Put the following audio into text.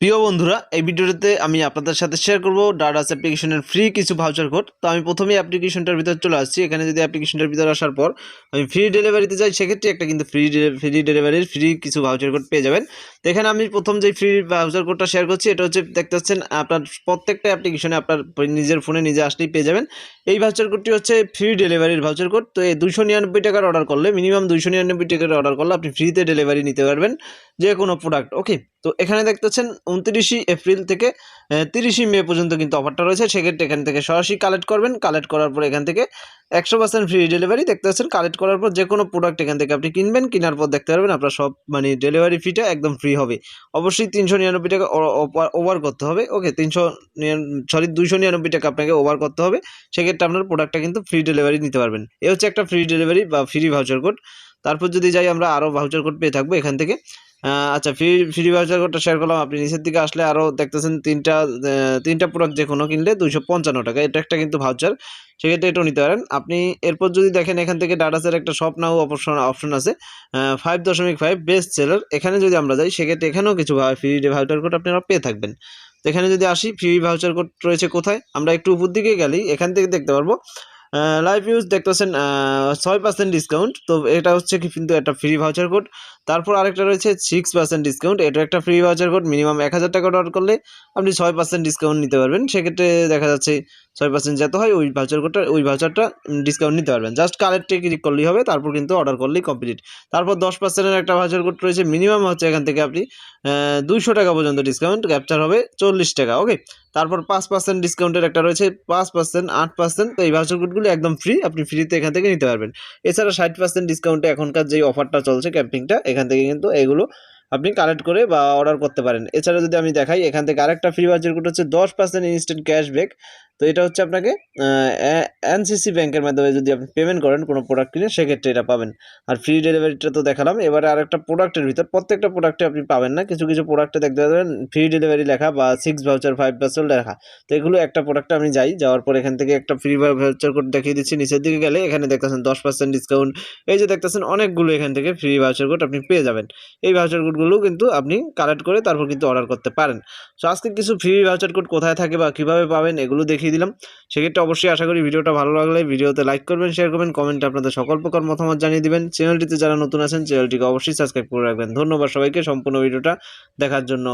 প্রিয় বন্ধুরা, এই ভিডিওতে আমি আপনাদের সাথে শেয়ার করব ডাডাস অ্যাপ্লিকেশনের ফ্রি কিছু ভাউচার কোড তো আমি প্রথমেই অ্যাপ্লিকেশনটার ভিতর চলে আসছি। এখানে যদি অ্যাপ্লিকেশনটার ভিতর আসার পর আমি ফ্রি ডেলিভারিতে যাই, সেক্ষেত্রে একটা কিন্তু ফ্রি ফ্রি ডেলিভারির ফ্রি কিছু ভাউচার কোড পেয়ে যাবেন। তো এখানে আমি প্রথম যে ফ্রি ভাউচার কোডটা শেয়ার করছি, এটা হচ্ছে দেখতে পাচ্ছেন, আপনার প্রত্যেকটা অ্যাপ্লিকেশনে আপনার নিজের ফোনে নিজে আসলেই পেয়ে যাবেন। এই ভাউচার কোডটি হচ্ছে ফ্রি ডেলিভারির ভাউচার কোড তো এই দুশো নিরানব্বই টাকার অর্ডার করলে মিনিমাম দুশো নিরানব্বই টাকার অর্ডার করলে আপনি ফ্রিতে ডেলিভারি নিতে পারবেন যে কোনো প্রোডাক্ট ওকে তো এখানে দেখতে পাচ্ছেন উনত্রিশই এপ্রিল থেকে তিরিশই মে পর্যন্ত কিন্তু অফারটা রয়েছে। সেক্ষেত্রে এখান থেকে সরাসরি কালেক্ট করবেন। কালেক্ট করার পর এখান থেকে একশো পার্সেন্ট ফ্রি ডেলিভারি দেখতে পাচ্ছেন। কালেক্ট করার পর যে কোনো প্রোডাক্ট এখান থেকে আপনি কিনবেন। কেনার পর দেখতে পারবেন আপনার সব মানে ডেলিভারি ফিটা একদম ফ্রি হবে। অবশ্যই তিনশো নিরানব্বই টাকা ওভার করতে হবে। ওকে তিনশো সরি দুইশো নিরানব্বই টাকা আপনাকে ওভার করতে হবে। সেক্ষেত্রে আপনার প্রোডাক্টটা কিন্তু ফ্রি ডেলিভারি নিতে পারবেন। এ হচ্ছে একটা ফ্রি ডেলিভারি বা ফ্রি ভাউচার কোড তারপর যদি যাই আমরা আরও ভাউচার কোড পেয়ে থাকব এখান থেকে। আচ্ছা ফ্রি ফ্রি ভাউচার কোডটা শেয়ার করলাম। আপনি নিচের দিকে আসলে আরও দেখতেছেন তিনটা তিনটা প্রোডাক্ট যে কোনো কিনলে দুইশো পঞ্চান্ন টাকা। এটা একটা কিন্তু ভাউচার সেক্ষেত্রে এটাও নিতে পারেন। আপনি এরপর যদি দেখেন এখান থেকে ডাটাসের একটা শপ নাও অপশন অপশন আছে ফাইভ দশমিক ফাইভ বেস্ট সেলার এখানে যদি আমরা যাই, সেক্ষেত্রে এখানেও কিছু ফ্রি ভাউচার কোড আপনারা পেয়ে থাকবেন। তো এখানে যদি আসি ফ্রি ভাউচার কোড রয়েছে কোথায়? আমরা একটু উপর দিকে গেলেই এখান থেকে দেখতে পারব। লাইভ ইউজ দেখতেছেন ছয় পার্সেন্ট ডিসকাউন্ট তো এটা হচ্ছে কিন্তু একটা ফ্রি ভাউচার কোড তারপর আরেকটা রয়েছে সিক্স পার্সেন্ট ডিসকাউন্ট এটা একটা ফ্রি ভাউচার কোড মিনিমাম এক হাজার টাকা অর্ডার করলে আপনি ছয় পার্সেন্ট ডিসকাউন্ট নিতে পারবেন। সেক্ষেত্রে দেখা যাচ্ছে ছয় পার্সেন্ট যত হয় ওই ভাউচার কোডটা ওই ভাউচারটা ডিসকাউন্ট নিতে পারবেন। জাস্ট কালেক্টে ক্লিক করলেই হবে, তারপর কিন্তু অর্ডার করলেই কমপ্লিট তারপর দশ পার্সেন্টের একটা ভাউচার কোড রয়েছে মিনিমাম হচ্ছে এখান থেকে আপনি দুইশো টাকা পর্যন্ত ডিসকাউন্ট ক্যাপচার হবে চল্লিশ টাকা ওকে তারপর পাঁচ পার্সেন্ট ডিসকাউন্টের একটা রয়েছে, পাঁচ পার্সেন্ট আট পার্সেন্ট তো এই ভাউচার কোডগুলো একদম ফ্রি আপনি ফ্রিতে এখান থেকে নিতে পারবেন। এছাড়া ষাট পার্সেন্ট ডিসকাউন্টে এখনকার যে অফারটা চলছে ক্যাম্পিংটা এখান থেকে কিন্তু এগুলো আপনি কালেক্ট করে বা অর্ডার করতে পারেন। এছাড়া যদি আমি দেখাই, এখান থেকে আরেকটা ফ্রি ভাউচার কোড হচ্ছে দশ পার্সেন্ট ইনস্ট্যান্ট ক্যাশব্যাক তো এটা হচ্ছে আপনাকে এনসিসি ব্যাংকের মাধ্যমে যদি আপনি পেমেন্ট করেন কোনো প্রোডাক্ট কিনে, সেক্ষেত্রে এটা পাবেন। আর ফ্রি ডেলিভারিটা তো দেখালাম। এবারে আরেকটা প্রোডাক্টের ভিতর, প্রত্যেকটা প্রোডাক্টে আপনি পাবেন না। কিছু কিছু প্রোডাক্টে দেখতে পাবেন ফ্রি ডেলিভারি লেখা বা সিক্স ভাউচার ফাইভ পার্সেন্ট লেখা। তো এগুলো একটা প্রোডাক্টে আমি যাই, যাওয়ার পর এখান থেকে একটা ফ্রি ভাউচার কোড দেখিয়ে দিচ্ছি। নিচের দিকে গেলে এখানে দেখতেছেন দশ পার্সেন্ট ডিসকাউন্ট এই যে দেখতেছেন, অনেকগুলো এখান থেকে ফ্রি ভাউচার কোড আপনি পেয়ে যাবেন। এই ভাউচার কোডগুলো কিন্তু আপনি কালেক্ট করে তারপর কিন্তু অর্ডার করতে পারেন। সো আজকে কিছু ফ্রি ভাউচার কোড কোথায় থাকে বা কীভাবে পাবেন, এগুলো দেখিয়ে দিলাম। সেক্ষেত্রে অবশ্যই আশা করি ভিডিওটা ভালো লাগলে ভিডিওতে লাইক করবেন শেয়ার করবেন কমেন্টে আপনাদের সকল প্রকার মতামত জানিয়ে দেবেন। চ্যানেলটিতে যারা নতুন আছেন চ্যানেলটিকে অবশ্যই সাবস্ক্রাইব করে রাখবেন। ধন্যবাদ সবাইকে সম্পূর্ণ ভিডিওটা দেখার জন্য।